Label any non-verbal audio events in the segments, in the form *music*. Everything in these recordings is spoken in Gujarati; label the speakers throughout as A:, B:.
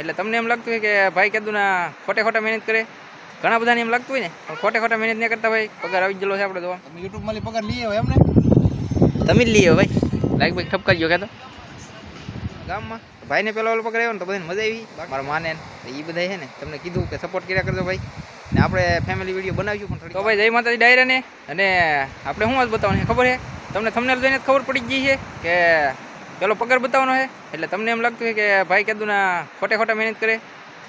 A: એટલે તમને એમ લાગતું હોય કે ભાઈ કીધું ના ખોટે ખોટા મહેનત કરે? ઘણા બધાને એમ લાગતું હોય ને પણ ખોટે ખોટા મહેનત નહીં કરતા ભાઈ પગાર આવી ગયેલો છે આપણે જોવા.
B: તમે યુટ્યુબમાંથી પગાર લઈએ હોય એમને.
A: તમે જ લઈએ ભાઈ. લાઈક ભાઈ ઠપકારી ગયો કહેતો ગામમાં. ભાઈને પેલો ઓલો પકડાયો ને તો બધાને મજા આવી. મારા માને એ બધા છે ને તમને કીધું કે સપોર્ટ કર્યા કરજો ભાઈ. ને આપણે ફેમિલી વીડિયો બનાવીશું પણ તો ભાઈ જય માતાજી ડાયરાને અને આપણે શું વાત બતાવવાની ખબર છે? તમને થંબનેલ જોઈને જ ખબર પડી ગઈ છે કે પેલો પગાર બતાવવાનો છે. એટલે તમને એમ લાગતું હોય કે ભાઈ કીધું ના ખોટે ખોટા મહેનત કરે.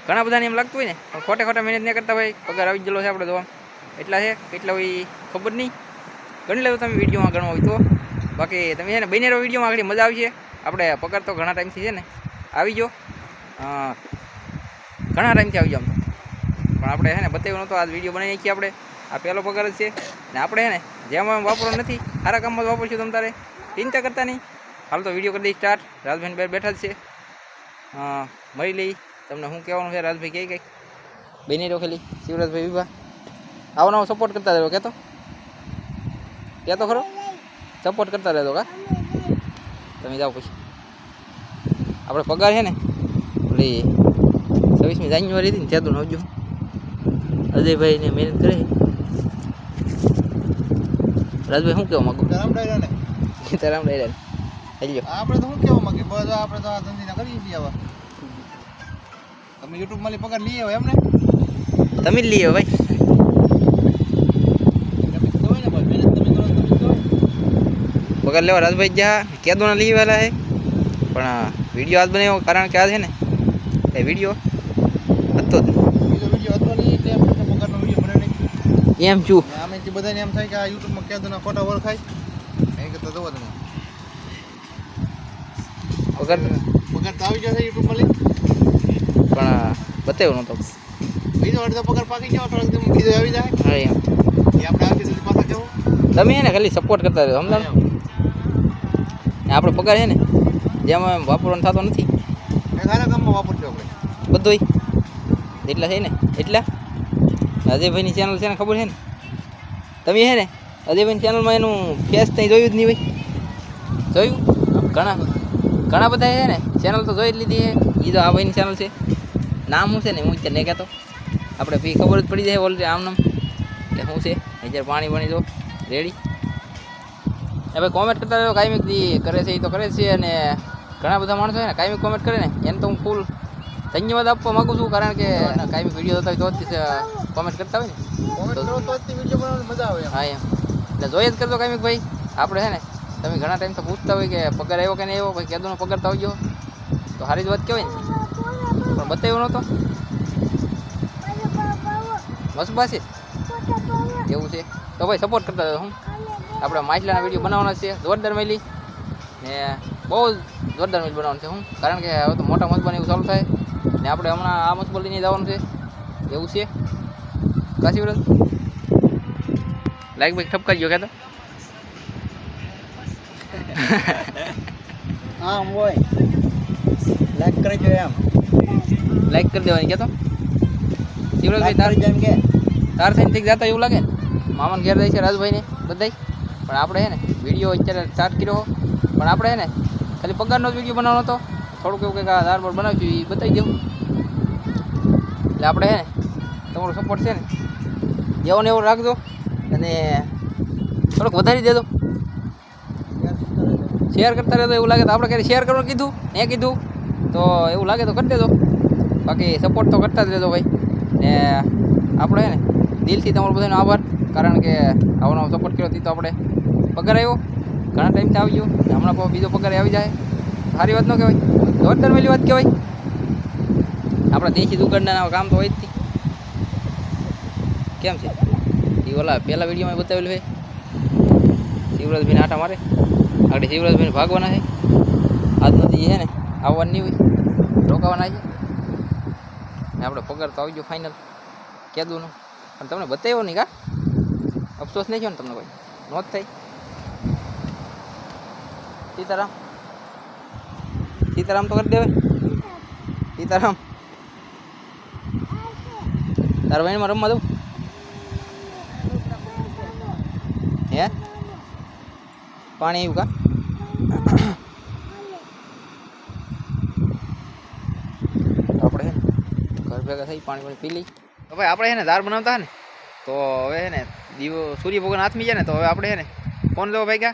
A: ઘણા બધાને એમ લાગતું હોય ને, પણ ખોટે ખોટા મહેનત નહીં કરતા ભાઈ પગાર આવી ગયેલો છે આપણે તો. એટલા છે કેટલા હોય ખબર નહીં. ગણી લેજો તમે વિડીયોમાં, ગણવા હોય તો. બાકી તમે છે ને બને વિડીયોમાં, આગળ મજા આવશે. આપણે પગાર તો ઘણા ટાઈમથી છે ને, આવી ગયો. ઘણા ટાઈમથી આવી તો. પણ આપણે છે ને બતાવ્યું નહોતો આ વીડિયો બનાવી નાખીએ આપણે. આ પહેલો પગાર જ છે. ને આપણે છે ને, જેમાં વાપરો નથી, સારા કામમાં જ વાપરશું તમ તારે. ચિંતા કરતા નહીં. હાલ તો વીડિયો કરી દઈ સ્ટાર્ટ રાજભાઈ બે બેઠા જ છે. મળી લઈ. તમને શું કહેવાનું છે? રાજભાઈ કઈ કંઈક. બની રોખેલી ખાલી. શિવરાજભાઈ વિભા. આવો નવો સપોર્ટ કરતા રહેજો કહેતો. કહેતો ખરો? સપોર્ટ કરતા રહેતો કા? તમે જાઓ પછી. આપણે પગાર છે ને ઓલી છવ્વીસમી જાન્યુઆરી હતી ને ત્યાં તો નવજો અજયભાઈને મહેનત કરે. રાજભાઈ શું કહેવા માગું?
B: રામ ડાયરા ને.
A: હેલ્યો
B: આપણે તો શું કહેવા માંગે બસ આપણે તો આ ધંધીના કરીએ છીએ હવે. તમે યુટ્યુબમાંથી પગાર લઈ આવ્યો એમને?
A: તમે જ
B: લઈ ને ભાઈ. તો.
A: પગાર લેવા રાજભાઈ જ્યાં કેદોના લઈ વાલા છે. પણ વીડિયો આજ બનાવ્યો કારણ કે આ છે ને એ વીડિયો હતો જ
B: તો
A: એમ છું.
B: આમ આમેથી બધાને એમ થાય કે આ યુટ્યુબમાં કેદોના ખોટા ઓળખાય. એ કરતા જોવા તમે.
A: પગાર
B: પગાર તો આવી જશે યુટ્યુબ મળી
A: પણ બતાવ્યો નહોતો.
B: બીજો અડધો પગાર પાકી ગયો થોડોક તમે બીજો આવી જાય.
A: હા એમ.
B: એ આપણે આવી જશે પાછા જવું.
A: તમે એને ખાલી સપોર્ટ કરતા રહ્યો સમજાણો? ને આપણો પગાર છે ને જેમાં વાપરવાનો થતો નથી.
B: સારા કામમાં વાપરજો આપણે.
A: બધોય. એટલા છે ને એટલા? અજયભાઈની ચેનલ છે ને ખબર છે ને? તમે છે ને અજયભાઈની ચેનલમાં એનું ફેસ ત્યાં જોયું જ નહીં ભાઈ જોયું? ઘણા. ઘણા બધા છે ને ચેનલ તો જોઈ જ લીધી છે. એ તો આ ભાઈની ચેનલ છે. નામ શું છે ને હું અત્યારે નહીં કહેતો. આપણે ફી ખબર જ પડી જાય ઓલરેડી આમ નામ કે શું છે? અત્યારે પાણી પાણી જો. રેડી હવે કોમેન્ટ કરતા રહ્યો કાયમિક કરે છે એ તો કરે જ છે અને ઘણા બધા માણસો છે ને કાયમિક કોમેન્ટ કરે ને એને તો હું ફૂલ ધન્યવાદ આપવા માગું છું કારણ કે કાયમિક વીડિયો જોતા હોય તો કોમેન્ટ કરતા હોય ને.
B: કોમેન્ટ કરો તો વીડિયો બનાવવાની મજા આવે
A: હા એમ. એટલે જોઈએ જ કરજો કાયમિક ભાઈ. આપણે છે ને તમે ઘણા ટાઈમ તો પૂછતા હોય કે પગાર આવ્યો કે નહીં આવ્યો ભાઈ કેદુનો પગાર તો આવજો. તો સારી જ વાત કહેવાય ને. પણ બતાવ્યો નહોતો. મસ્ત એવું છે. તો ભાઈ સપોર્ટ કરતા હું. આપણે માછલાના વીડિયો બનાવવાના છે. જોરદાર મેલી ને બહુ જોરદાર મેલી બનાવવાનું છે હું. કારણ કે હવે તો મોટા મજબાની એવું ચાલુ થાય. ને આપણે હમણાં આ મજબૂત લઈને જવાનું છે. એવું છે. કાશી વ્રત. લાઈક ભાઈ ઠપકારી ગયો કહેતો *laughs*
B: હા હોય. લાઈક કરજો એમ.
A: લાઈક કરી દેવાની કહેતો શિવરાજભાઈ તાર
B: જેમ કે.
A: તાર થઈને ઠીક જતા એવું લાગે? ને મામાને ઘેર જાય છે રાજભાઈને બધાય. પણ આપણે છે ને વીડિયો અત્યારે સ્ટાર્ટ કર્યો પણ આપણે છે ને ખાલી પગારનો જ વીડિયો બનાવવાનો હતો. થોડુંક એવું કંઈક આધાર ધાર પર બનાવશું એ બતાવી દેવું. એટલે આપણે છે ને તમારો સપોર્ટ છે ને જેવો ને એવો રાખજો. અને થોડુંક વધારી દેજો. શેર કરતા રહેતો એવું લાગે તો આપણે ક્યારે શેર કરવાનું કીધું? એ કીધું. તો એવું લાગે તો કરી દેજો. બાકી સપોર્ટ તો કરતા જ રહેજો ભાઈ. ને આપણે ને, દિલથી તમારો બધાનો આભાર. કારણ કે આવો નવો સપોર્ટ કર્યો હતી તો આપણે પગાર આવ્યો ઘણા ટાઈમથી આવી ગયો. હમણાં બીજો પગાર આવી જાય. સારી વાત ન કહેવાય. જોરદાર મેલી વાત કહેવાય. આપણા દેશી દુકાનના કામ તો હોય જ કેમ છે? એ ઓલા પહેલા વિડીયોમાં બતાવેલું છે. શિવરાજભાઈને આટા મારે. આગળ શિવરાજભાઈને ભાગવાના છે. આજ નથી છે ને, આવવાની હોય, રોકાવાના છે. ને આપણે પગાર તો આવી ગયો ફાઇનલ કેદું પણ તમને બતાવ્યો નહીં કા? અફસોસ નહીં થયો ને તમને કોઈ? નોત થઈ. સીતારામ. સીતારામ તો કરી દેવાય. સીતારામ. તારા બહેનમાં રમવા દઉં હે પાણી આવ્યું કા? આપણે ભેગા થઈ પાણી પાણી પી લઈ. તો ભાઈ આપણે છે ને દાળ બનાવતા હે ને, તો હવે છે ને દીવો સૂર્ય ભગવાન હાથમી જાય ને, તો હવે આપણે છે ને ફોન લેવો ભાઈ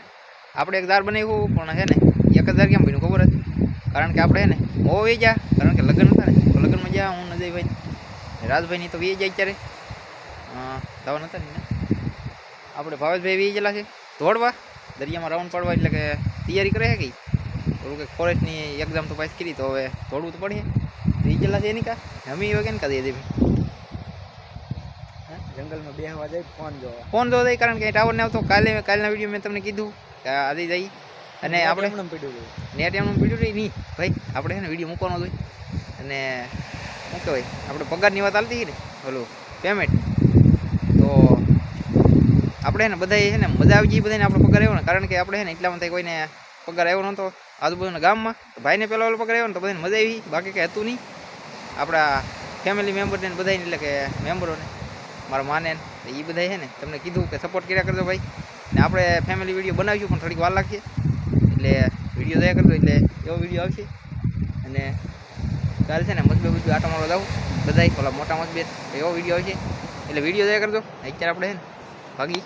A: આપણે એક દાર બનાવ્યું પણ છે ને એક જ દાળ કેમ બન્યું ખબર હતી? કારણ કે આપણે છે ને હો વે ગયા, કારણ કે લગ્ન હતા ને, તો લગ્નમાં જ્યાં હું નજયભાઈ રાજભાઈની તો વે જાય અત્યારે. જવા નતા ને આપણે ભાવેશભાઈ વી ગયેલા છે. દોડવા દરિયામાં રાઉન્ડ પડવા એટલે કે તૈયારી કરે છે કે ઈ? થોડું કંઈક ફોરેસ્ટની એક્ઝામ તો પાસ કરી તો હવે થોડું તો પડે. ગયેલા છે એની કા? હમી એવા કેમ દે
B: જંગલમાં બેહવા જાય ફોન જોવા.
A: ફોન જોવા દઈ કારણ કે ટાવર ને આવતો. કાલે કાલના વીડિયો મેં તમને કીધું કે આજે જઈ અને આપણે નેટ એમનું પીડ્યું રહી નહીં. ભાઈ આપણે છે ને વીડિયો મૂકવાનો જોઈએ અને શું કહેવાય? આપણે પગારની વાત ચાલતી હતી ને? ઓલું પેમેન્ટ આપણે ને બધાય છે ને મજા આવી ગઈ બધાને આપણો પગાર આવ્યો ને, કારણ કે આપણે છે ને એટલામાં માટે કોઈને પગાર આવ્યો નહોતો. આજુબાજુના ગામમાં ભાઈને પહેલો ઓલો પગાર આવ્યો ને તો બધાને મજા આવી, બાકી કંઈ હતું નહીં. આપણા ફેમિલી મેમ્બરને બધાને એટલે કે મેમ્બરોને મારા માને એ બધા છે ને તમને કીધું કે સપોર્ટ કર્યા કરજો ભાઈ. ને આપણે ફેમિલી વીડિયો બનાવીશું, પણ થોડીક વાર લાગશે. એટલે વીડિયો જોયા કરજો, એટલે એવો વીડિયો આવશે. અને કાલ છે ને મતલબ બીજું આટો મારવા જાઉં. બધાય, ઓલા મોટા મતભેદ, એવો વીડિયો આવશે. એટલે વીડિયો જોયા કરજો. અત્યારે આપણે છે ને ભાગી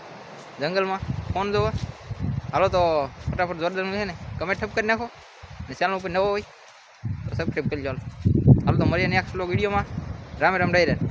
A: જંગલમાં. ફોન જોવા. હાલો તો ફટાફટ જોરદારનું છે ને કમેન્ટ ઠપ કરી નાખો. અને ચેનલ ઉપર નવો હોય તો સબસ્ક્રાઈબ કરી ચાલો હાલો. તો મળીએ નેક્સ્ટ વિડીયોમાં રામે રામ ડાયરેક્ટ.